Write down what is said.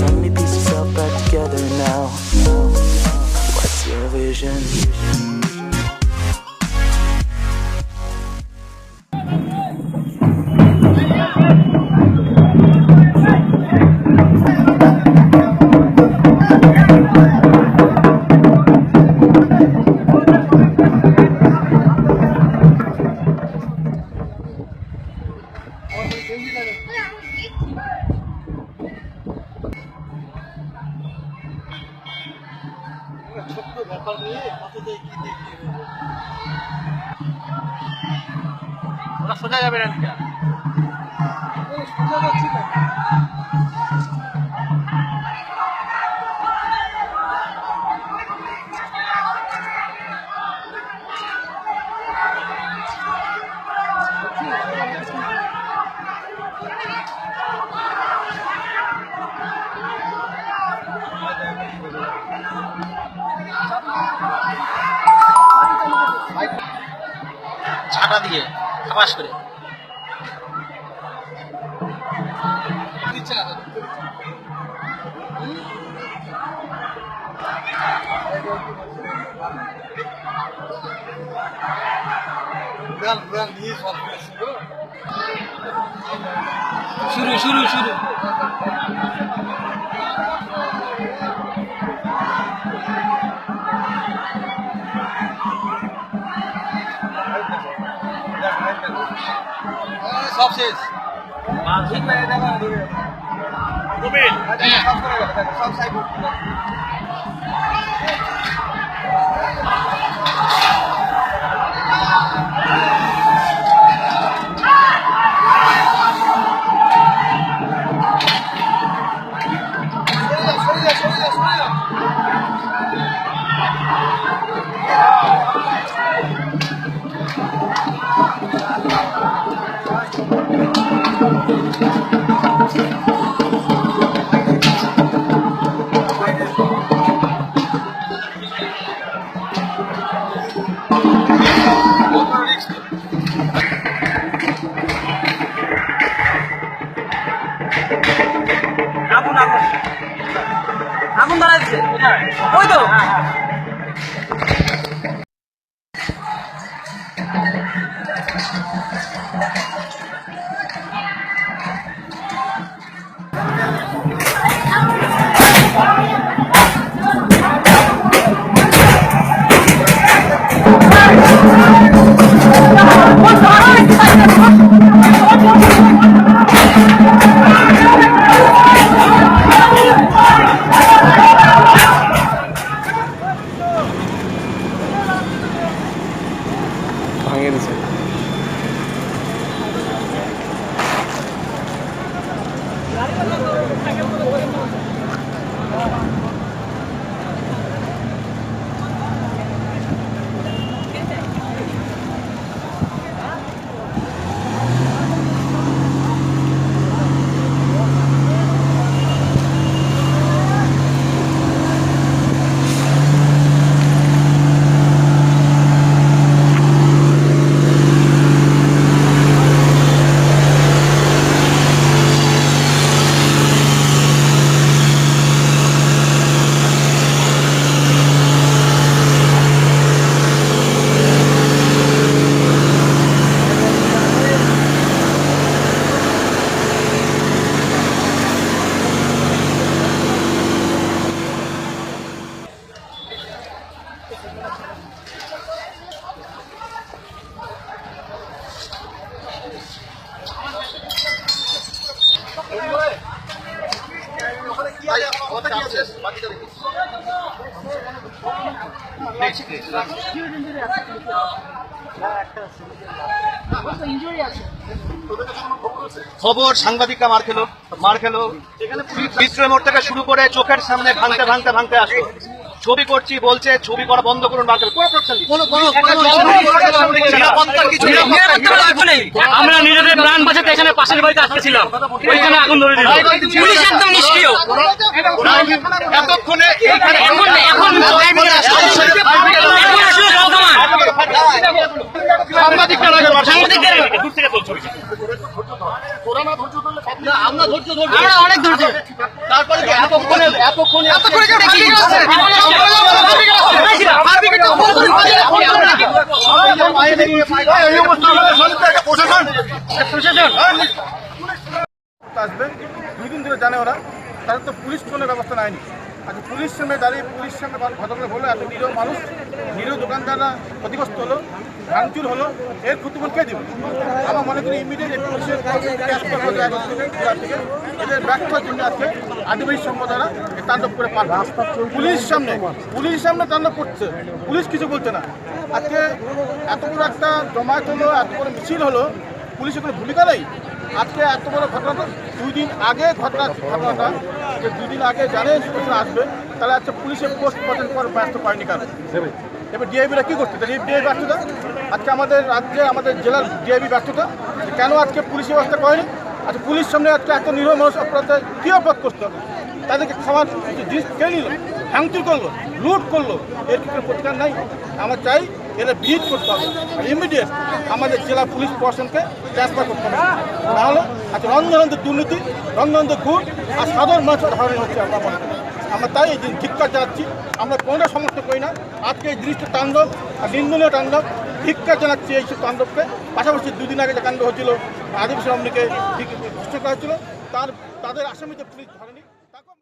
Suddenly piece yourself back together now. What's your vision? কি দেখিয়ে দেবো। ওরা দিয়ে খাবাস করে শুরু শুরু শুরু সব শেষ সব সাইড সরে যা সরে যা সরে যা আগুন ধরা দিচ্ছে। ওই তো। ভাঙিয়ে খবর, সাংবাদিকরা মার খেলো মার খেলো। বিক্রয় মোড় থেকে শুরু করে চোখের সামনে ভাঙতে ভাঙতে ভাঙতে আসলো। ছবি করছি বলছে ছবি করা বন্ধ করুন খেলো কোনো। আমরা নিজেদের প্রাণ বাঁচাতে এখানে পাশের বাড়িতে আসতেছিলাম ওইখানে আগুন ধরে দিল। পুলিশ একদম নিষ্ক্রিয়। এতক্ষণে এইখানে এখন এখন এখন আসলে বর্তমান সাংবাদিকরা লাগে মার। সাংবাদিকদের না, আমরা ধৈর্য ধরবো। আমরা অনেক ধৈর্য তারপরে কি এতক্ষণে এতক্ষণে এতক্ষণে কেউ ঢাকি গেছে। আসবে। দুই দিন ধরে জানে ওরা। তাদের তো পুলিশ কোনো ব্যবস্থা নেয়নি। পুলিশ সামনে দাঁড়িয়ে পুলিশ সামনে ঘটনা বলল এত নিরীহ মানুষ, নিরীহ দোকানদাররা ক্ষতিগ্রস্ত হলো, ভাঙচুর হলো, এর ক্ষতিপূরণ কে দেবে? আমার মনে করি ইমিডিয়েট পুলিশের থেকে, এদের ব্যর্থতার জন্য আজকে আদিবাসী সম্প্রদায়রা তাণ্ডব করে পারবে পুলিশ সামনে পুলিশ সামনে তাণ্ডব করছে। পুলিশ কিছু বলছে না। আজকে এত বড় একটা জমায়েত হলো, এত বড় মিছিল হলো পুলিশের কোনো ভূমিকা নেই। আজকে এত বড় ঘটনাটা দুই দিন আগে ঘটনা, ঘটনাটা। যে দুই দিন আগে জানে ইনস্ট্রাকশন আসবে। তাহলে আজকে পুলিশের পোস্ট পর্যন্ত পর ব্যস্ত পায়নি কারণ এবার ডিআইবিরা কী করছে? তাহলে ডিআই ব্যর্থতা? আজকে আমাদের রাজ্যে, আমাদের জেলার ডিআইবি ব্যর্থতা? কেন আজকে পুলিশের ব্যবস্থা করেনি? আচ্ছা পুলিশ সামনে আজকে এত নিরীহ মানুষ অপরাধে কী অপরাধ করতে হবে তাদেরকে খাবার জিনিস খেয়ে নিল? ভাঙচুর করল? লুট করল? এর কি কোনো প্রতিকার নাই? আমরা চাই এরা ভিড় করতে হবে। ইমিডিয়েট আমাদের জেলা পুলিশ প্রশাসনকে ট্রান্সফার করতে হবে। নাহলে আচ্ছা রন্ধনন্দ দুর্নীতি রন্ধনন্দ ঘুর আর সাধারণ মানুষের হয়রানি হচ্ছে আমরা আমরা তাই এই ধিক্কার জানাচ্ছি। আমরা কোনোটা সমর্থন করি না। আজকে এই দৃষ্টি তাণ্ডব আর নিন্দনীয় তাণ্ডব ধিক্কার জানাচ্ছি এই তাণ্ডবকে। পাশাপাশি দুদিন আগে যে কাণ্ড হচ্ছিল আদিবাসী রমণীকে ঠিক করা তার তাদের আসামিতে পুলিশ ধরেনি।